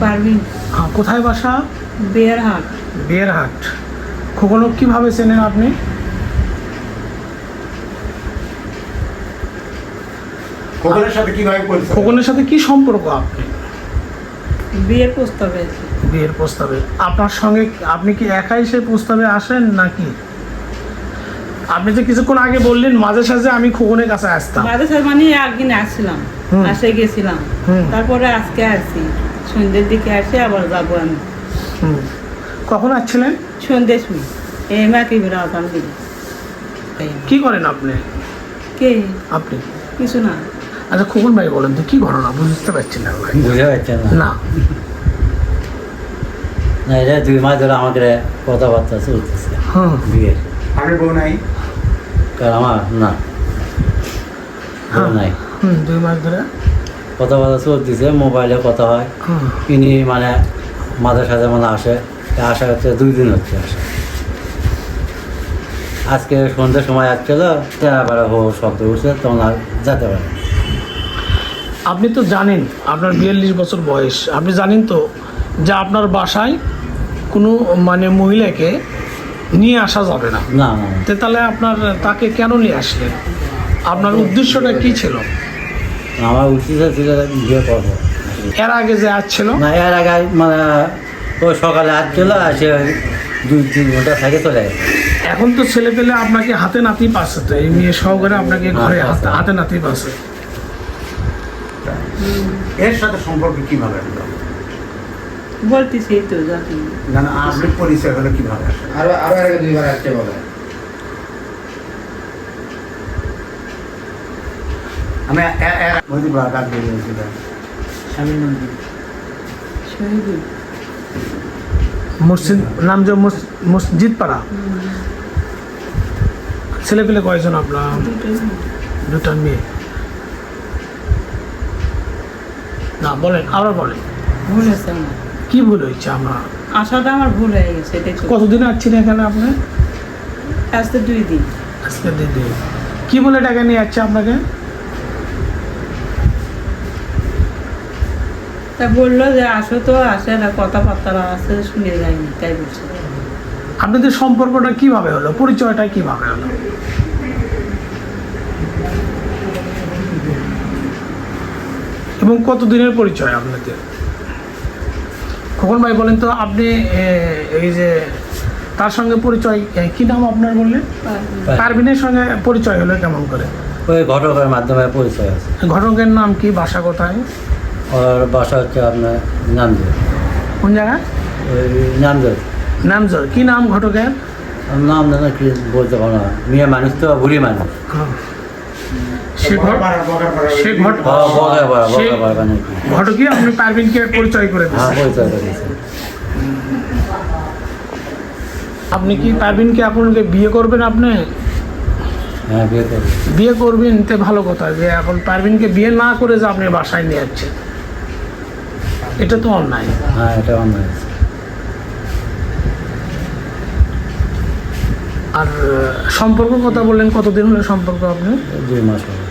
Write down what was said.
পারবিন হ্যাঁ, কোথায় বাসা? বেয়ার হাট বিয়েরহাট। খোকনক কীভাবে চেনেন আপনি? খোকনের সাথে কীভাবে পরিচয় খোকনের সাথে কি সম্পর্ক আপনি? বিয়ের প্রস্তাবে বিয়ের প্রস্তাবে। আপনার সঙ্গে আপনি কি একাই সেই প্রস্তাবে আসেন নাকি? আপনি যে কিছুক্ষণ আগে বললেন মাঝে সাঝে আমি খোকনের কাছে আসতাম। মাঝে সাথে মানে একদিন আসছিলাম। আসে গেছিলাম। তারপরে আজকে আসছি সন্ধ্যের দিকে আসে আবার যাব আমি। হুম। কখন আসছিলেন? সন্ধ্যে শুনি এই মাকে বেড়াও আমি কি করেন আপনি? কে? আপনি? কিছু না। আচ্ছা খোকন ভাই বলেন তো কি ঘটনা? বুঝতে পারছি না। বুঝতে পারছেন না। না। এটা দুই মাস ধরে আমাকে কথাবার্তা চলতেছে। বিয়ের। আমি বউ নাই? কারণ আমার না। নাই। দুই মাস ধরে। কথাবার্তা চলতেছে মোবাইলে কথা হয়। ইনি মানে মাঝে সাথে মানে আসে আসা হচ্ছে দুই দিন হচ্ছে আসে। আজকে সন্ধ্যের সময় আসছিল তেরাবার হো শব্দ উঠছে তখন আর যেতে পারে আপনি তো জানেন আপনার বিয়াল্লিশ বছর বয়স। আপনি জানেন তো যে আপনার বাসায় কোনো মানে মহিলাকে নিয়ে আসা যাবে না। না তাহলে আপনার তাকে কেন নিয়ে আসলেন? আপনার উদ্দেশ্যটা কি ছিল? আমার উচিত ছিল বিয়ে করব। এর আগে যে আসছিল না এর আগে মানে ওই সকালে আসছিল আসে ওই দুই তিন ঘণ্টা থাকে চলে গেছে এখন তো ছেলে পেলে আপনাকে হাতে নাতি পাচ্ছে তো এই মেয়ে সহকারে আপনাকে ঘরে হাতে। হাতে নাতি পাচ্ছে এর সাথে সম্পর্ক কীভাবে বলতেছি তো জানি না আপনি পরিচয় হলো কীভাবে আরও আরও আগে দুইবার আসতে বলে। আমি কাজ বেরিয়েছিলাম শহীদুল মসজিদ নাম যে মসজিদ পাড়া ছেলে পেলে কয়জন আপনার। দুটা মেয়ে। না বলেন আবার বলেন। ভুল হয়েছে আমার। কি ভুল হয়েছে আমার আসাটা আমার ভুল হয়ে গেছে। কতদিন আসছেন এখানে আপনি? আজকে দুই দিন। আজকে দিদি কি বলে টাকা নিয়ে যাচ্ছে আপনাকে? তা বলল যে আসো তো আসে না কথাবার্তা আছে শুনে যায়নি তাই বলছে। আপনাদের সম্পর্কটা কীভাবে হলো? পরিচয়টা কীভাবে হলো? এবং কতদিনের পরিচয় আপনাদের? খোকন ভাই বলেন তো আপনি এই যে তার সঙ্গে পরিচয় কি নাম আপনার বললেন? পারভিনের সঙ্গে পরিচয় হলো কেমন করে? ওই ঘটকের মাধ্যমে পরিচয় আছে ঘটকের নাম কি? বাসা কোথায়? ওর বাসা হচ্ছে আপনার নামজোর কোন জায়গায় ওই নামজোর নামজর কি নাম ঘটকের নাম জানা কি বলতে পারো না। মেয়ে মানুষ তো বুড়ি মানুষ। আপনি পারভিনকে পরিচয় করে হ্যাঁ পরিচয় করেছে আপনি কি পারভিনকে আপনাকে বিয়ে করবেন আপনি? হ্যাঁ বিয়ে করবে। বিয়ে করবেন তে ভালো কথা। যে এখন পারভিনকে বিয়ে না করে যে আপনি বাসায় নিয়ে যাচ্ছেন? এটা তো অন্যায় হ্যাঁ এটা অন্যায়। আর সম্পর্ক কথা বললেন কতদিন হলো সম্পর্ক আপনি? দুই মাস হবে